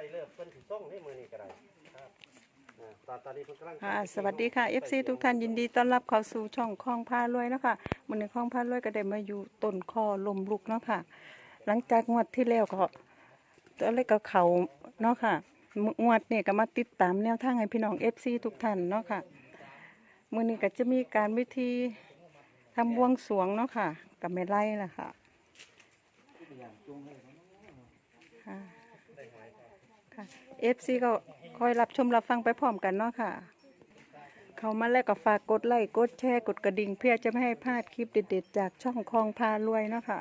ได้เลิกเพิ่นสิส่งให้มื้อนี้ก็ได้ครับอ่าตอนตอนนี้เพิ่นกำลังค่ะสวัสดีค่ะ FC ทุกท่านยินดีต้อนรับเข้าสู่ช่องคลองพารวยนะคะมื้อนี้คลองพารวยก็ได้มาอยู่ต้นคอลมลุกเนาะค่ะ หลังจากงวดที่แล้วก็ตัวเลขก็เขาเนาะค่ะงวดนี่ก็มาติดตามแนวทางให้พี่น้อง FC ทุกท่านเนาะค่ะมื้อนี้ก็จะมีการวิธีทำบวงสรวงเนาะค่ะกับไม่ไล่ล่ะค่ะค่ะ ค่ะ FC ก็คอยรับชมรับฟังไปพร้อมกันเนาะค่ะ เขามาแล้วก็ฝากกดไลค์กดแชร์กดกระดิ่งเพื่อจะไม่ให้พลาดคลิปเด็ดๆ จากช่องคลองพารวยเนาะค่ะ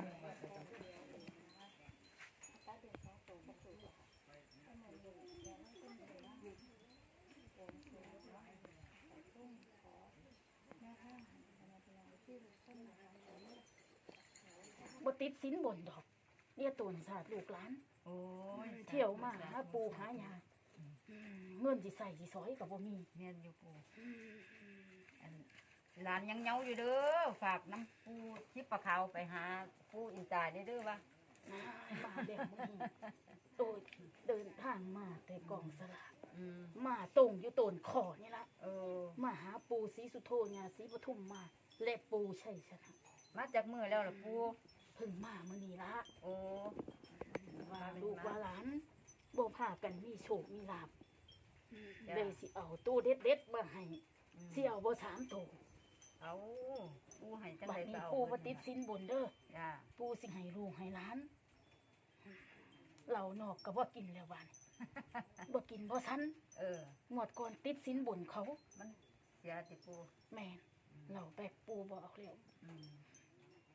บ่ติดสินบนดอกเนี่ยตัวศาสตร์ลูกหลาน โอ้ยเที่ยวมาหาปูหายาอืมเงินสิใส่สิซอยก็บ่มีเมียนอยู่ปูอันหลานยังเหงาอยู่เด้อฝากน้ำปูชิปปลาขาวไปหาปูอินตาได้เด้อวะนะมาแบบมื้อนี้โดยเดินทางมาแต่กองสลากอืมมาตรงอยู่ต้นขอนี่ละเออ มาหาปูศรีสุโธญาศรีปทุมมา และปูชัยชนะ มาจากมือแล้วล่ะปูเพิ่งมามื้อนี้ละโอ้ ว่าลูกว่าหลานบ่พากันมีโชคมีลาภเลยสิเอาตู้เด็ดๆมาให้อืมสิเอาบ่สามโตเอาปูให้จังบัดไดนี้ก็เอาปูบ่ติดสินบนเด้อจ้าปูสิให้ลูกให้หล้านเรานอกก็บ่กินแล้ววัน บ่กินบ่ซันเออ หมวดก่อนติดสินบนเขา มันเสียติปูแม่นเราแบกปูบ่เอาแล้วอืม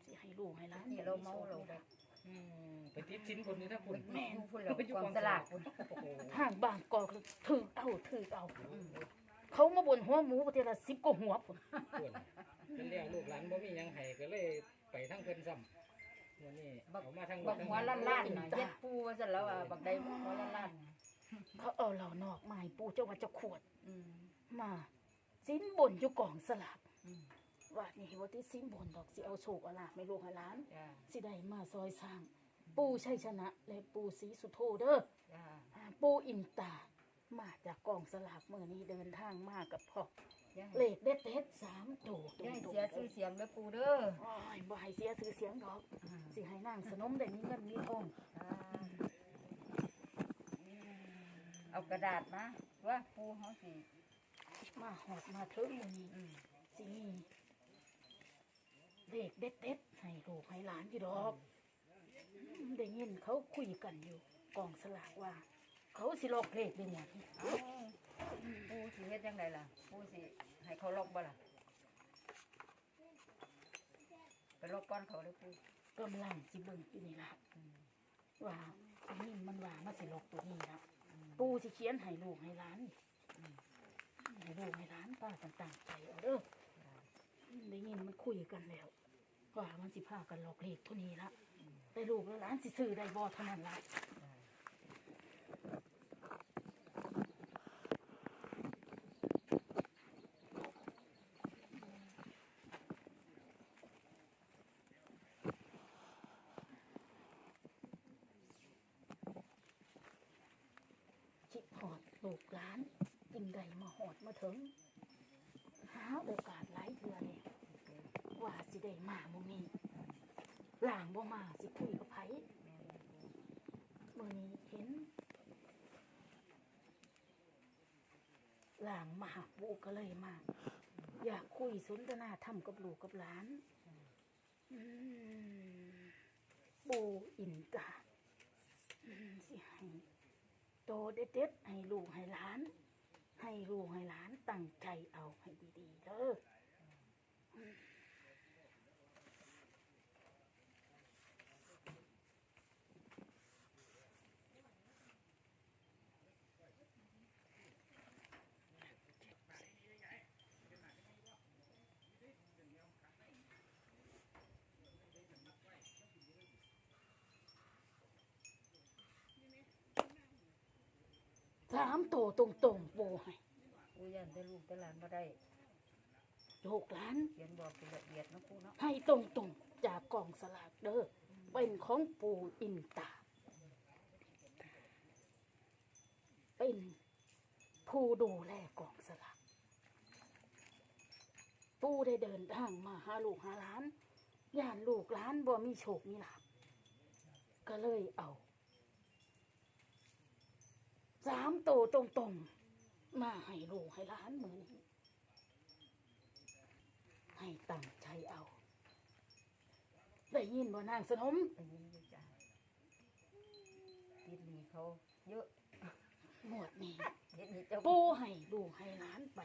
สิให้ลูกให้หล้านนี่เราเมาเราแบบ อืมไปติดสินบนนี้ถ้าคุณแม่นพูดแล้วกองสลากพุ่นโอ้โหทางบางกอกถือเอาถือเอาอืมเขามาบนหัวหมูประเทศละ10กว่าหัวพุ่นส่วนเป็นเรื่องลูกหลานบ่มีหยังให้ก็เลยไปทั้งเพิ่นซ้ำวันนี้เอามาทั้งบักทั้งหัวล้านล้านๆน่ะเย็ดปูว่าซั่นแล้วอะบักใดหัวล้านล้านๆน่ะเขาเอาเรานอกไม้ปูเจ้าว่าเจะขวดอืมมา สินบนอยู่กองสลากอืม ว่านี่บ่ติดสินบนดอกสิเอาโชคเอาลาภให้ลูกให้หล้าน จ้าสิได้มาซอยสร้าง ปูชัยชนะ และปูศรีสุโธเด้อจ้าอ่าปูอินตา มาจากกองสลากเมื่อนี้เดินทางมากับพ่ออย่าเลให้ขเด็ดเด็ดๆสามโตตรอย่าให้งเสียชื่อเสียงเด้อปูเด้อโอ้ยบ่ให้เสียชื่อเสียงดอกสิให้นางสนมได้มีเงินมีทองอ่าเอากระดาษมาว่าปูเขาสิมาหอดมาถึงมื้อนี้อืมสิมี เลขเด็ดเด็ดๆให้ลูกให้หลานอยู่ดอกอืมได้ยินเขาคุยกันอยู่กองสลากว่า เขาสิลอกเลขได้หมดเอาปูสิเฮ็ดจังไดล่ะปูสิให้เขาลอกบ่ล่ะไปลอกก้อนเขาเลยปูกำลังสิเบิ่งอยู่นี่ล่ะอืมว่าอันนี้มันว่ามาสิลอกตัวนี้นะปูสิเขียนให้ลูกให้หลานให้ลูกให้หลานป้าต่างๆไปเอาเด้อ ได้ยินมันคุยกันแล้วว่ามันสิพากันหลอกเลขเท่านี้ละแต่ลูกและหลานสิซื้อได้บ่เท่านั้นละชิหอดลูกหลานจึงได้มาหอดมาถึง หาโอกาสหลายเทื่อเลยว่า สิได้มาบ่มีหลางบ่มาสิคุยกับไผมื้อนี้เห็นหลางมาหาปูก็เลยมา อยากคุยสนทนาธรรมกับลูกกับหลานปูอินกาสิให้โตเด็ดๆให้ลูกให้หลาน ให้ลูกให้หลานตั้งใจเอาให้ดีๆเด้อามโตตรงๆโบให้ปูยันได้ลูกได้หลานบ่ได้ลูกหลาน เขียนบอกเป็นละเอียดเนาะปูเนาะให้ตรงๆจากกองสลากเด้อเป็นของปู่อินตา เป็นผู้ดูแลกองสลากปู่ได้เดินทางมาหาลูกหาหลานย่านลูกหลานบ่มีโชคมีลาภก็เลยเอา สามโตวตรงๆ มาให้ลูกให้หลานมือนี้ให้ตั้งใจเอา ได้ยินบ่นางสนมไปยินอยู่จ้าติดหนี้เขาเยอะหมวดนี้เด็ดหนี้เจ้าปูให้ลูกให้หลานไป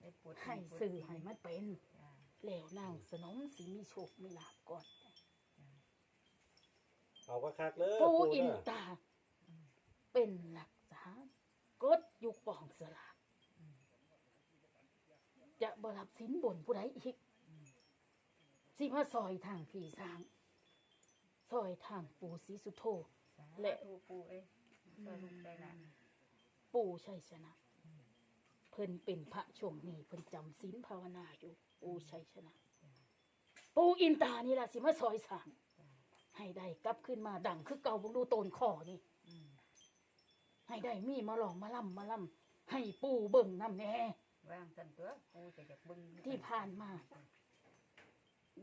ได้ปวดให้สื่อให้มันเป็น จ้าแล้วนางสนมสิมีโชคมีลาภก่อน เอาก็คักเลยปูปูอินเด้อตา เป็นหลักษากดอยู่กองสลากจะบรับสินบนผู้ใดอีก สิมาซอยทางผีสร้างซอยทางปู่ศรีสุโธ และและทูปูเอ้ยก็ลุงได้ละปู่ชัยชนะ เพิ่นเป็นพระช่วงนี้เพิ่นจำศีลภาวนาอยู่ ปู่ชัยชนะ ปู่อินตานี่ล่ะสิมาซอยสร้างให้ได้กลับขึ้นมาดังคือเก่าบ่ดูโตนคอนี่อืม ให้ได้มีมาหลองมาล่ำมาล่ำให้ปู่เบิ่งน้ำแน่ว่างสันตัวปูจะอยากเบึงที่ผ่านมา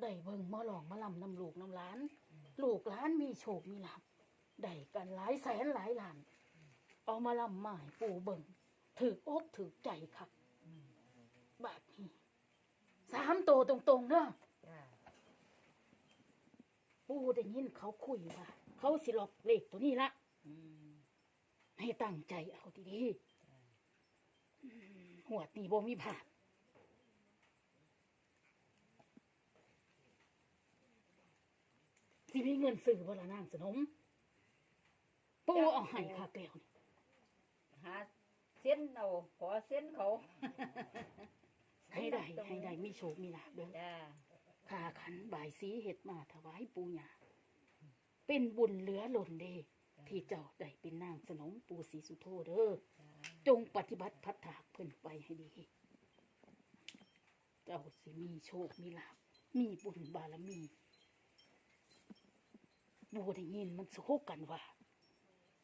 ได้เบิ่งมาหลองมาล่ำน้ำลูกน้ำหล้าน ลูกหล้านมีโชคมีลาภได้กันหลายแสนหลายล้าน เอามาล่ำหมายปู่เบิ่งถือกอกถือใจคักอืมบาดนี้สามโตวตรงๆเด้อจ้าปู่ได้ยินเขาคุยว่าเขาสิหลอกเลขตัวนี้ละอืม ให้ตั้งใจเอาดีๆอืมหัวดนี่บ่มีผาดสิมีเงินซื้อบ่ละนางสนมปู่เอาให้ค่าแก้วนี่หาเส้นเอาขอเส้นเขา ให้ได้ให้ได้มีโชคมีลาภเด้อจ้าค่าขันบายสีเห็ดมาถวายปู่ย่าเป็นบุญเหลือหล่นเด ที่เจ้าได้เป็นนางสนมปู่ศรีสุโธเด้อจงปฏิบัติพัฒถากเพิ่นไปให้ดี เจ้าสิมีโชคมีลาภมีบุญบารมีบูได้ยินมันโซกันว่า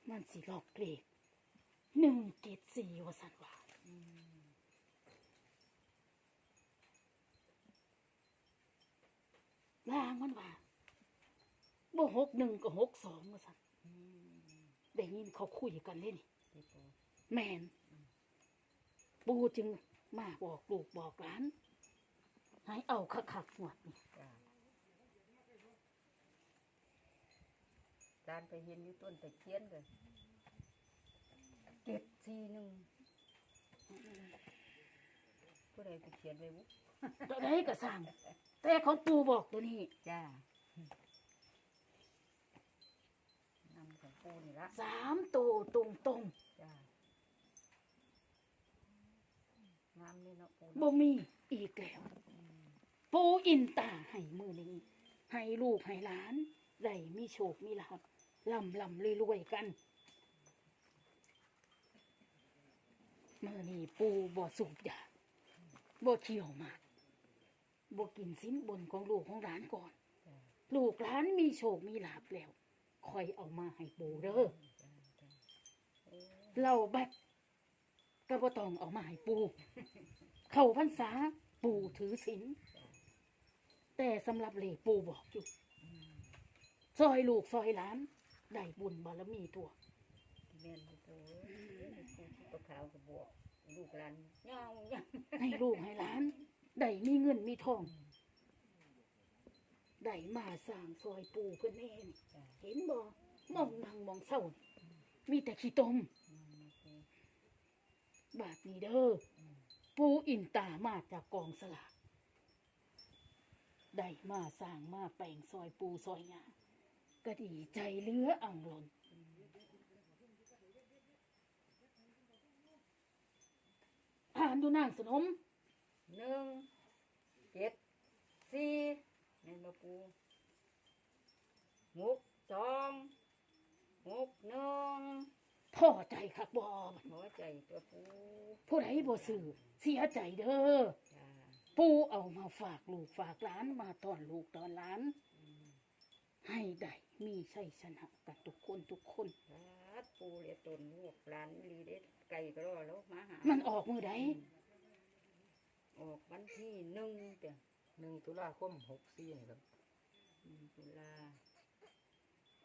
มันสิหลอกเลขหนึ่งเจ็ดสี่ว่าสันว่าลางมันว่าบ่หกหนึ่งก็หกสองว่าสัน ได้ยินเขาคุยกันเล่นที่ปูแมนปูจึงมาบอกลูกบอกหลานให้เอาคักๆหมดนี่จ้าการไปเห็นอยู่ต้นตะเคียนกันเจ็ดสี่หนึ่งผู้ใดไปเขียนไว้บุตัวใดก็สั่งแต่ของปูบอกตัวนี้จ้านำของ ปูนี่ละสามตัวตรงตรงจ้างามนี่เนาะปูๆบ่มีอีกแล้วปูอินตาให้มือนี้ ให้ลูกให้หลานได้มีโชคมีลาภลำลำรวยๆกันมือนี้ปูบ่สูบยาบ่เที่ยวหมากบ่กินสินบนของลูกของหลานก่อน จ้าลูกหลานมีโชคมีลาภแล้ว คอยเอามาให้ปูเด้อจ้าจ้าโอ้เราบัดก็บ่ต้องเอามาให้ปู เข้าพรรษาปูถือศีลแต่สำหรับเหลปูบอกอยู่อืมซอยลูกซอยหลานได้บุญบารมีตัวแม่นอยู่ปูเอ้ยปูที่ประขาวกับบวกลูกหลานเงาเงาให้ลูกให้หลานได้มีเงินมีทอง ได้มาสร้างซอยปูเพื่อนเองจ้าเห็นบ่มองนางมองเศร้านี่มีแต่ขี้ตมอืมปูบาทนี้เด้ออปูอินตามาจากกองสลากได้มาสร้างมาแปลงซอยปูซอยหยาก็ดีใจเหลืออ่างหลนอ่านดูนางสนม หนึ่งเจ็ดสี่แม่น บ่ปูหกสองหกหนึ่งพ่อใจคักบอบัดหัวใจตัวปูผู้ใดบ่ซื้อเสียใจเด้อจ้าปูเอามาฝากลูกฝากหลานมาตอนลูกตอนหลาน อืมให้ได้มีชัยชนะกับทุกคนทุกคน สาปูเรียกตนลูกหลานลีเด็ดไก่ก็รอแล้วมาหามัมันออกมือใดออกวันที่หนึ่งเจ้ะ หนึ่งตุลาคมหกสี่นี่ครับหนึ่งตุลา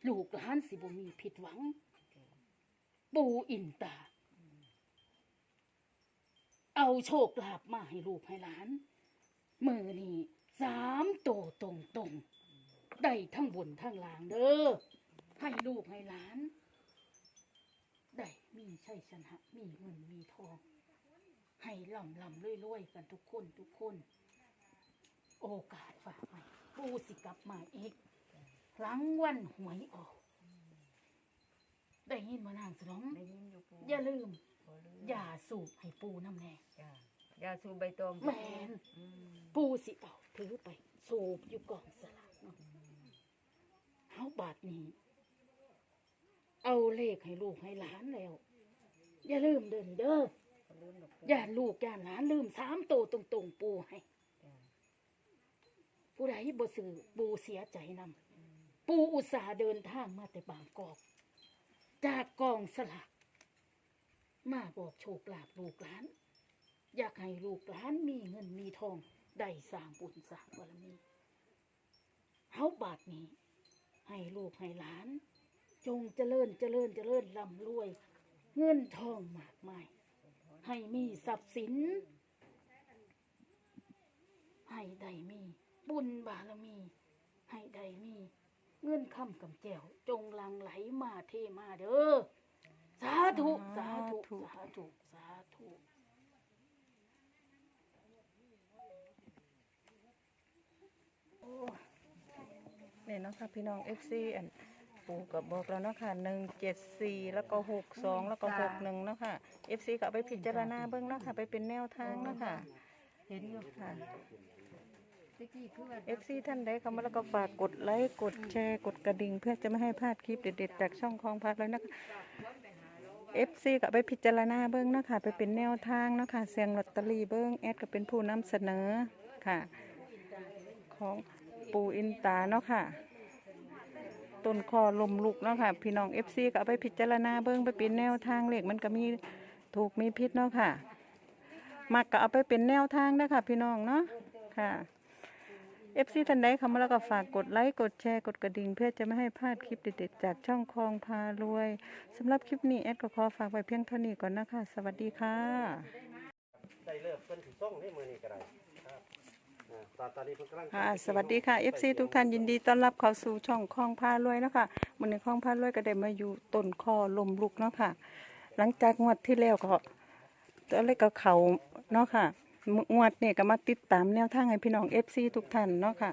ลูกหลานสิบ่มีผิดหวัง ปูอินตา เอาโชคลาภมาให้ลูกให้หลาน มือนี่สามโตตรงตรงๆได้ทั้งบนทั้งล่างเด้อให้ลูกให้หลาน ได้มีชัยชนะ มีเงินมีทอง ให้ลำลำรวยๆกันทุกคนทุกคน โอกาสฝากไว้ปูสิกลับมาอีกหลังวันหวยออก ได้ยินมานางสนองได้ยินอยู่ปูอย่าลืม บ่ลืมอย่าสูบให้ปูน้ำแน่จ้ะยาสูบใบตองแม่นอืมปูสิเอาถือไป สูบอยู่กองสลากเนาะเฮาบาทนี้ เอาเลขให้ลูกให้หลานแล้ว อย่าลืมเดินเด้อบ่ลืมดอกปูอย่าลูกอย่าหลานลืมสามโตวตรงๆปูให้จ้ะ ผู้ใดบ่ซื้อปูเสียใจนำปูอุตส่าห์เดินทางมาแต่บางกอก จากกองสลากมาบอกโชคลาภลูกหลาน อยากให้ลูกหลานมีเงินมีทองได้สร้างบุญสร้างบารมีเฮาบาทนี้ ให้ลูกให้หลาน จงเจริญเจริญเจริญร่ำรวย เงินทองมากมาย ให้มีทรัพย์สิน ให้ได้มี บุญบารมี ให้ได้มี เงินคำกำแจวจงหลังไหลมาเทมาเด้อสาธุ สาธุ สาธุ สาธุนี่เนาะค่ะพี่น้อง FC อันปู่ก็บอกแล้วเนาะค่ะหนึ่งเจ็ดสี่แล้วก็หกสองแล้วก็หกหนึ่งเนาะค่ะ FC ก็เอาไปพิจารณาเบิ่งเนาะค่ะ ไปเป็นแนวทางเนาะค่ะ เห็นอยู่ค่ะ ตะกี้คือว่า FC ท่านใดเข้ามาแล้วก็ฝากกดไลค์กดแชร์กดกระดิ่ง เพื่อจะไม่ให้พลาดคลิปเด็ดๆจากช่องคลองพัดเลยนะคะ FC ก็เอาไปพิจารณาเบิ้งเนาะคะไปเป็นแนวทางเนาะคะเสียงลอตเตอรี่เบิ้งแอดก็เป็นผู้นำเสนอค่ะ ของปูอินตาเนาะค่ะต้นคอลมลุกเนาะค่ะ พี่น้อง FC ก็เอาไปพิจารณาเบิ้งไปเป็นแนวทางเลขมันก็มีถูกมีพิษเนาะค่ะ มักก็เอาไปเป็นแนวทางนะคะพี่น้องเนาะค่ะ เอฟซีท่านใดเข้ามาแล้วก็ฝากกดไลค์ กดแชร์ กดกระดิ่ง เพื่อจะไม่ให้พลาดคลิปเด็ดๆจากช่องคลองพารวยสำหรับคลิปนี้แอดก็ขอฝากไว้เพียงเท่านี้ก่อนนะคะ สวัสดีค่ะได้เลิกเพิ่นสิส่งให้มือนี้ก็ได้ครับอ่าตอนตอนนี้เพิ่นกำลัง ค่ะสวัสดีค่ะ FC ทุกท่านยินดีต้อนรับเข้าสู่ช่องคลองพารวยเนาะคะมื้อนี้คลองพารวยก็ได้มาอยู่ต้นคอลมลุกเนาะค่ะ หลังจากงวดที่แล้วก็ตัวเลขก็เขาเนาะค่ะ งวดนี่ก็มาติดตามแนวทางให้พี่น้อง FC ทุกท่านเนาะค่ะ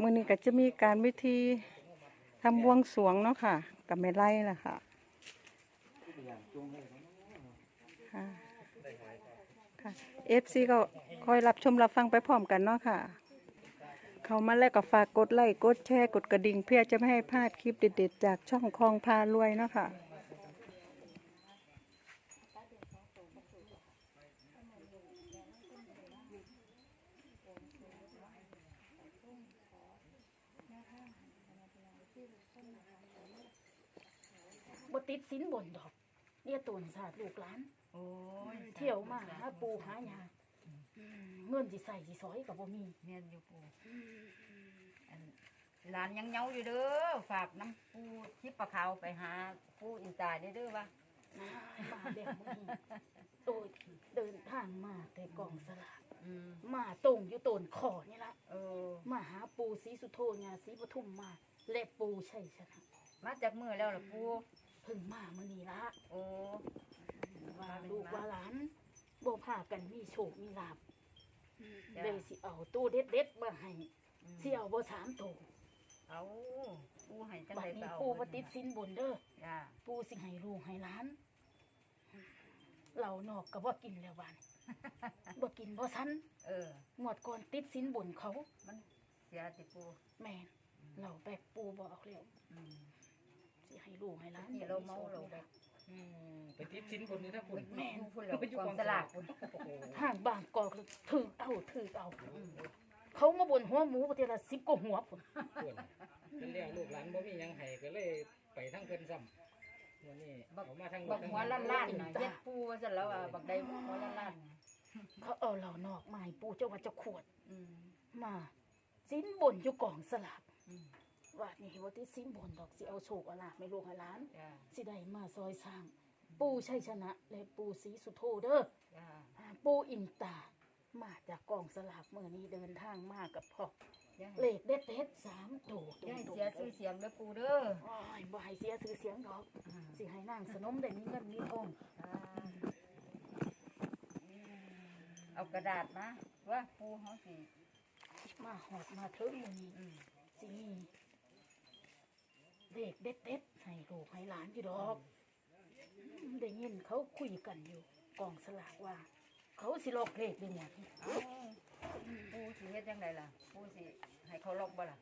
มือนี้ก็จะมีการวิธีทำบวงสรวงเนาะค่ะกับแม่ไล่ล่ะค่ะค่ะค่ะ FC ก็คอยรับชมรับฟังไปพร้อมกันเนาะค่ะ เขามาแล้วก็ฝากกดไลค์กดแชร์กดกระดิ่งเพื่อจะไม่ให้พลาดคลิปเด็ดๆ จากช่องคลองพารวยเนาะค่ะ บ่ติดสินบนดอก เนี่ยตนศาสตร์ลูกหลาน โอ้ยเที่ยวมาหาปูหายาอืมเงินสิใส่สิซอยกับบ่มีเมียนอยู่ปูอันหลานยังเหงาอยู่เด้อฝากน้ำปูชิปปลาขาวไปหาปูอินตาเด้อเด้อวะมาแบบบ่มีโดยเดินทางมาแต่กองสลากอืมมาตรงอยู่ต้นขอนี่ละเออมาหาปูศรีสุโธญาศรีปทุมมา และปูชัยชนะมาจากมือแล้วล่ะปูเพิ่งมามื้อนี้ละโอ้ว่าลูกว่าหลานบ่พากันมีโชคมีลาภเลยสิเอาตู้เด็ดๆมาให้อืมสิเอาบ่สามโตเอาปูให้จังบัดไดนี้ก็เอาปูบ่ติดสินบนเด้อจ้าปูสิให้ลูกให้หลานเรานอกก็บ่กินแล้วบานบ่กินบ่ซันเอองวดก่อนติดสินบนเขา มันเสียติปูแม่น เราแบกปูบ่เอาแล้วอืมสิให้ลูกให้หลานนี่เราเมาเราแบบอืมไปติดสินบนนี่ถ้าคุณ แม่นอยู่พุ่นแล้วกองสลากพุ่นโอ้โหทางบางกอกถือเอาถือเอา เขามาบนหัวหมูประเทศละ10กว่าหัวพุ่นเพื่อนเป็นเลี้ยงลูกหลานบ่มีหยังให้ก็เลยไปทั้งเพิ่นซ้วันนี้บักเอามาทั้งบักทั้งหัวล้านล้านๆน่ะเฮ็ดปูว่าซั่นแล้วอะบักใดหัวล้านล้านๆน่ะเขาเอาเหล่านอกไม้ปูเจ้าว่าเจะขวดอืมมา สิ้นบนอยู่กองสลากอืม ว่านี่ว่าที่สิ้นบนดอกสิเอาโชคเอาลาภไม่ลูกให้หลาน จ้าสิได้มาซอยสร้าง ปูชัยชนะ และปูศรีสุโธเด้อ จ้าอ่าปูอินตา มาจากกองสลากเมื่อนี้เดินทางมากับพ่ออย่าเลให้ขเด็ดเด็ดๆสามตัวอย่าให้ตรงๆเสียชื่อเสียงเด้อปูเด้อโอ้ยบ่ให้เสียชื่อเสียงดอก อ่าสิให้นางสนมได้มีเงินมีทองจ้าเอากระดาษมาว่าปูเฮาสิมาหอดมาถึงมื้อนี้อืม สิมีเลขเด็ดเด็ดๆให้ลูกให้หลานอยู่ดอกอืมได้ยินเขาคุยกันอยู่กองสลากว่า เขาสิลอกเลขด้วยหมดเอ้าปูสิเฮ็ดจังไดล่ะปูสิให้เขาล็อกบ่ล่ะ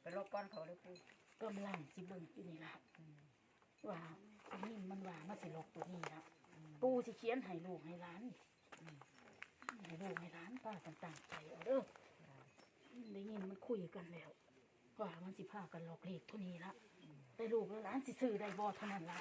ไปล็อกก้อนเขาเลยปูกำลังสิเบิ่งอยู่นี่ล่ะอืมว่าอันนี้มันว่ามาสิลอกตัวนี้ละปูสิเขียนให้ลูกให้หลานให้ลูกให้หลานป้าต่างๆใจเอาเด้อ ได้ยินมันคุยกันแล้วว่ามันสิพากันหลอกเลขเท่านี้ละแต่ลูกและหลานสิซื้อได้บ่เท่านั้นละ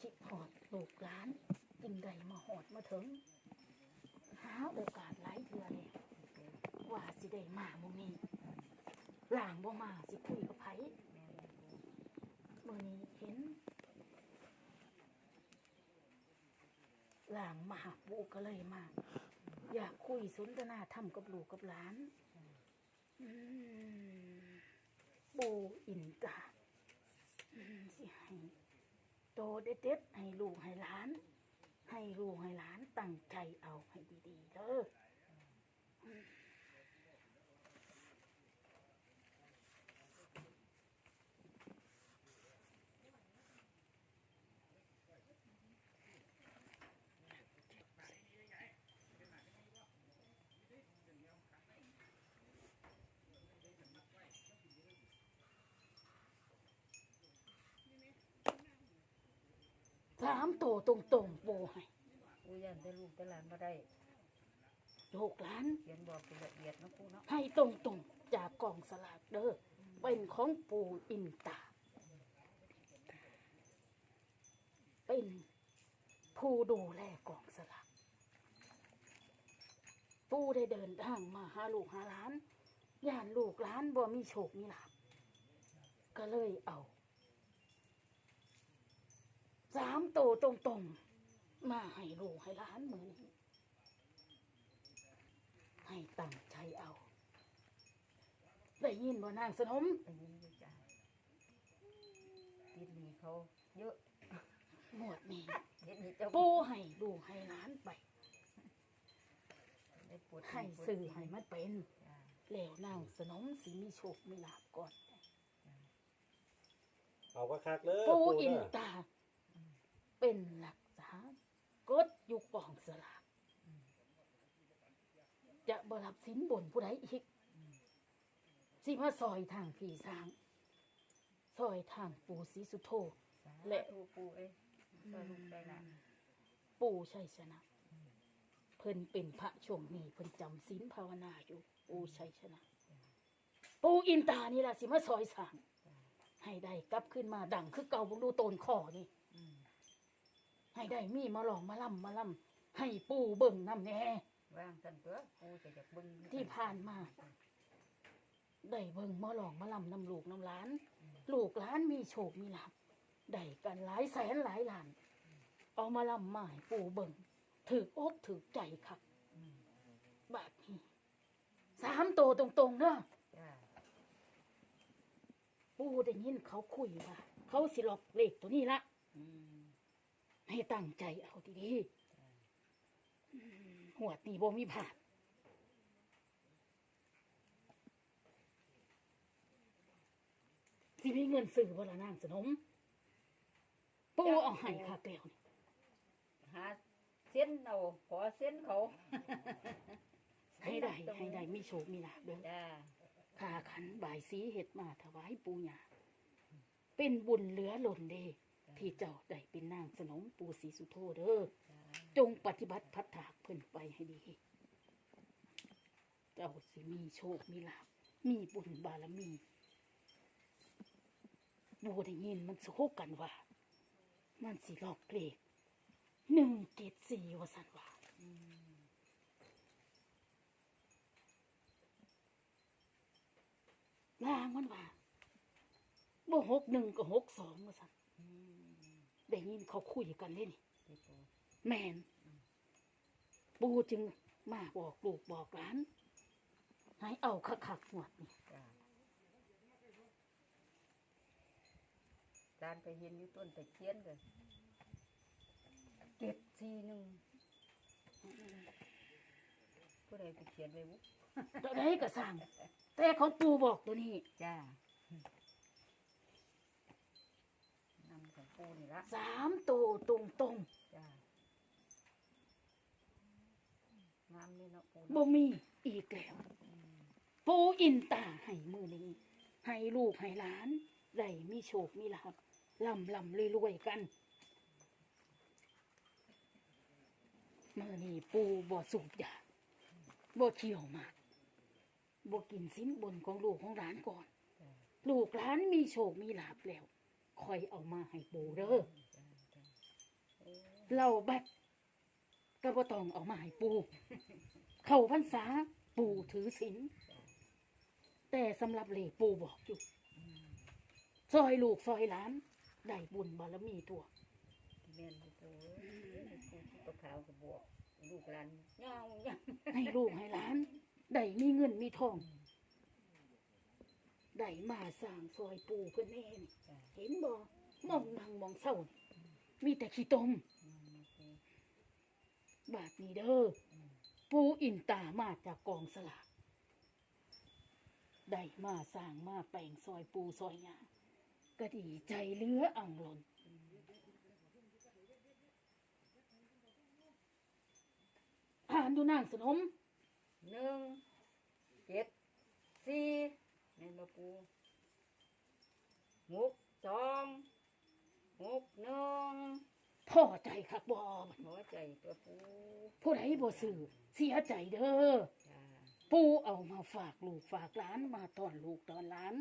คิดหอดลูกหลานจึงได้มาหอดมาถึง หาโอกาสหลายเทื่อเลย ว่าสิได้มาโมนี้ล่างบ่มาสิคุยกับไผเมื่อนี้เห็นหลางมาหาปูก็เลยมา อยากคุยสนทนาธรรมกับลูกกับหลานอืมปูอินตาสิให้โตเด็ดๆให้ลูกให้หลาน ให้ลูกให้หลานตั้งใจเอาให้ดีๆเด้อามโตตรงๆโบให้ปูยันแต่ลูกแต่หลานบ่ได้ลูกหลาน เขียนบอกเป็นละเอียดเนาะปูเนาะให้ตรงๆจากกองสลากเด้อเป็นของปู่อินตา เป็นผู้ดูแลกองสลากปู่ได้เดินทางมาหาลูกหาหลานย่านลูกหลานบ่มีโชคมีลาภก็เลยเอา สามโตวตรงๆ มาให้ลูกให้หลานมือนี้ให้ตั้งใจเอา ได้ยินบ่นางสนมได้ยินอยู่จ้าติดหนี้เขาเยอะหมวดนี้ติดหนี้เจ้าปูให้ลูกให้หลานไป ได้ปวดให้สื่อให้มันเป็น จ้าแล้วนางสนมสิมีโชคมีลาบก่อน เอาก็คักเลยปูปูอินเด้อตา เป็นหลักฐานกดอยู่กองสลากจะบรับสินบนผู้ใดอีกสิมาซอยทางผีสร้างซอยทางปูศรีสุโธและและปูปูเอ้ยช่วยลูกได้ละปู่ชัยชนะ เพิ่นเป็นพระช่วงนี้เพิ่นจำศีลภาวนาอยู่ ปู่ชัยชนะ ปู่อินตานี่ล่ะสิมาซอยสร้างให้ได้กลับขึ้นมาดังคือเก่าบุดูโตนคอนี่อืม ให้ได้มีมาลองมาล่ำมาล่ำให้ปู่เบิ่งนำแน่ว่างสันตัวปูจะอยากเบิ่งที่ผ่านมา ได้เบิ่งมาลองมาล่ำนำลูกนำหลาน ลูกหลานมีโชคมีลาภได้กันหลายแสนหลายล้าน เอามาล่ำมาให้ปู่เบิ่งถือกอกถือใจครับอืมแบบนี้สามโตวตรงๆเนอะจ้าปู่ได้ยินเขาคุยว่าเขาสิหลอกเลขตัวนี้ละอืม ให้ตั้งใจเอาดีๆอืมหวดนี่บ่มีผาดสิมีเงินซื้อบ่ละนางสนมปู่เอาให้ค่ะแก้วนี่หาเส้นเอาขอเส้นเขาให้ได้ให้ได้มีโชคมีลาภเด้อจ้าขาขันบายสีเห็ดมาถวายปูญาเป็นบุญเหลือหล่นเด ที่เจ้าได้เป็นนางสนมปู่ศรีสุโธเด้อจงปฏิบัติพัฒถากเพิ่นไปให้ดี เจ้าสิมีโชคมีลาภมีบุญบารมีบูได้ยินมันโซกันว่า มันสิหลอกเกรกหนึ่งเกตสี่วาสันว่าลางมันว่าบ่หกหนึ่งกับหกสองว่าสัน ได้ยินเขาคุยกันเล่นแมนปูจึงมาบอกลูกบอกหลานให้เอาคักๆหวดนี่จ้าจานไปเห็นอยู่ต้นตะเคียนเลยเจ็ดสี่หนึ่งผู้ใดไปเขียนไว้บุตัวใดก็สั่งแต่ของปูบอกตัวนี้ จ้านำของ ปูนี่ละสามตัวตรงตรงจ้าน้ำนี่เนาะปูๆบ่มีอีกแล้วปูอินตาให้มือนี้ ให้ลูกให้หลานได้มีโชคมีลาภลำลำรวยๆกันมือนี้ปูบ่สูบยาบ่เที่ยวหมากบ่กินสินบนของลูกของหลานก่อนลูกหลานมีโชคมีลาภแล้ว คอยเอามาให้ปูเด้อเราแบบก็บ่ต้องเอามาให้ปู เข้าพรรษาปูถือศีลแต่สำหรับเหลกปูบอกอยู่ซอยลูกซอยหลานได้บุญบารมีตัวแม่นอยู่ปูปูที่ประขาวกับบวกลูกหลานเงาเงาให้ลูกให้หลานได้มีเงินมีทอง ได้มาสร้างซอยปูเพื่อนเองเห็นบ่มองนั่งมองเศร้านี่มีแต่ขี้ตม บาทนี้เด้ออปูอินตามาจากกองสลากได้มาสร้างมาแปลงซอยปูซอยยาก็ดีใจเหลืออ่างล้นอ่านดูนางสนมหนึ่งเจ็ดสี่ แม่นบ่ปูหกสองหกหนึ่งพ่อใจคักบอบัดหัวใจตัวปูผู้ใดบ่ซื้อเสียใจเด้อจ้าปูเอามาฝากลูกฝากหลานมาตอนลูกตอนหลาน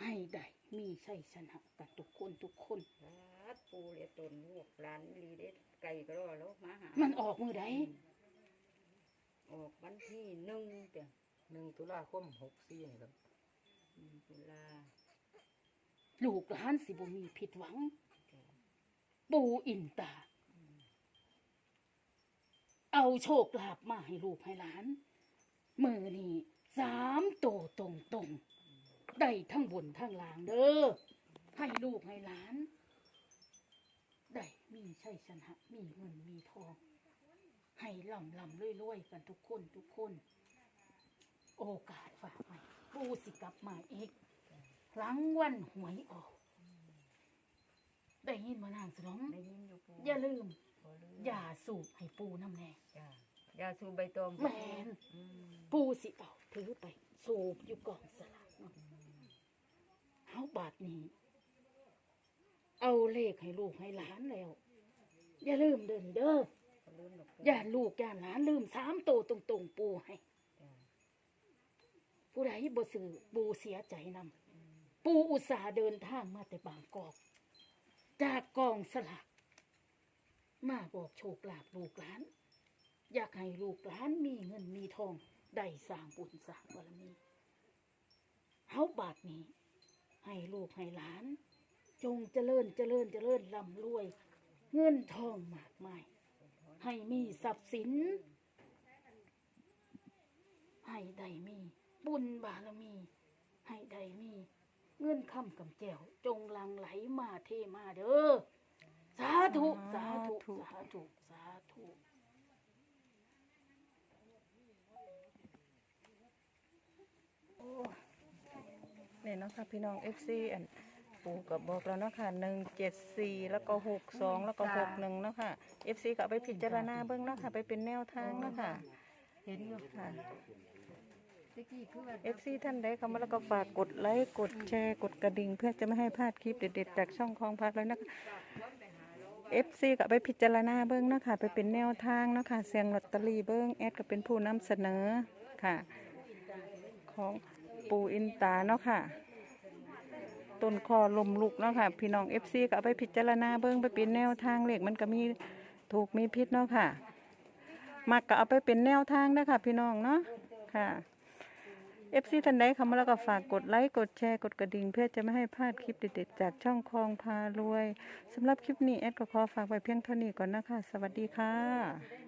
ให้ได้มีชัยชนะกันทุกคนทุกคน สาธุปูเรียตนลูกหลานลีเด็ดไก่ก็รอแล้วมาหามันออกมือใดออกวันที่หนึ่งเดียวหนึ่งตุลาคมหกสี่นี่ครับหนึ่ง ตุลาลูกหลานสิบ่มีผิดหวัง ปูอินตา เอาโชคลาภมาให้ลูกให้หลาน มือนี่สามโตตรงตรงๆได้ทั้งบนทั้งล่างเด้อให้ลูกให้หลาน ได้มีชัยชนะ มีเงินมีทอง ให้ล่ำล่ำรวยรวยๆกันทุกคนทุกคน โอกาสฝากไว้ ปูสิกลับมาอีกหลังวันหวยออก ได้ยินมานางสนมได้ยินอยู่ปูอย่าลืม บ่ลืมอย่าสูบให้ปูน้ำแน่จ้ายาสูบใบตองแมนอืมปูสิเอาถือไป สูบอยู่กองสลากเนาะเฮาบาทนี้ เอาเลขให้ลูกให้หลานแล้ว อย่าลืมเดินเด้อบ่ลืมหรอกปูอย่าลูกอย่าหลานลืมสามโตวตรงๆปูให้จ้า ผู้ใดบ่ซื้อปูเสียใจนำปูอุตสาห์เดินทางมาแต่บางกอก จากกองสลากมาบอกโชคลาภลูกหลาน อยากให้ลูกหลานมีเงินมีทองได้สร้างบุญสร้างบารมีเฮาบาทนี้ ให้ลูกให้หลาน จงเจริญเจริญเจริญร่ำรวย เงินทองมากมาย ให้มีทรัพย์สิน ให้ได้มี บุญบารมี ให้ได้มีเงินคำกำแก้ว จงหลังไหลมาเทมาเด้อสาธุสาธุสาธุสาธุเนี่ยเนาะค่ะพี่น้อง FC อันปู่กับบอกแล้วเนาะค่ะหนึ่งเจ็ดสี่แล้วก็หกสองแล้วก็หกหนึ่งเนาะค่ะ FC ก็เอาไปพิจารณาเบิ่งเนาะค่ะ ไปเป็นแนวทางเนาะค่ะ เห็นอยู่ค่ะตะกี้คือว่า เอฟซีท่านใดเข้ามาแล้วก็ฝากกดไลค์กดแชร์กดกระดิ่ง เพื่อจะไม่ให้พลาดคลิปเด็ดๆจากช่องคลองพัดเลยนะคะเอฟซีก็ไปพิจารณาเบิ้งเนาะคะไปเป็นแนวทางเนาะคะเสียงลอตเตอรี่เบิ้งแอดก็เป็นผู้นำเสนอค่ะ ของปูอินตาเนาะค่ะต้นคอลมลุกเนาะค่ะ พี่น้องเอฟซีก็ไปพิจารณาเบิ้งไปเป็นแนวทางเหลขมันก็มีถูกมีพิษเนาะค่ะมักก็เอาไปเป็นแนวทางนะคะพี่น้องเนาะค่ะ เอฟซีท่านใดเข้ามาแล้วก็ฝากกดไลค์กดแชร์กดกระดิ่ง เพื่อจะไม่ให้พลาดคลิปเด็ดๆจากช่องคลองพารวยสำหรับคลิปนี้แอดก็ขอฝากไว้เพียงเท่านี้ก่อนนะคะ สวัสดีค่ะ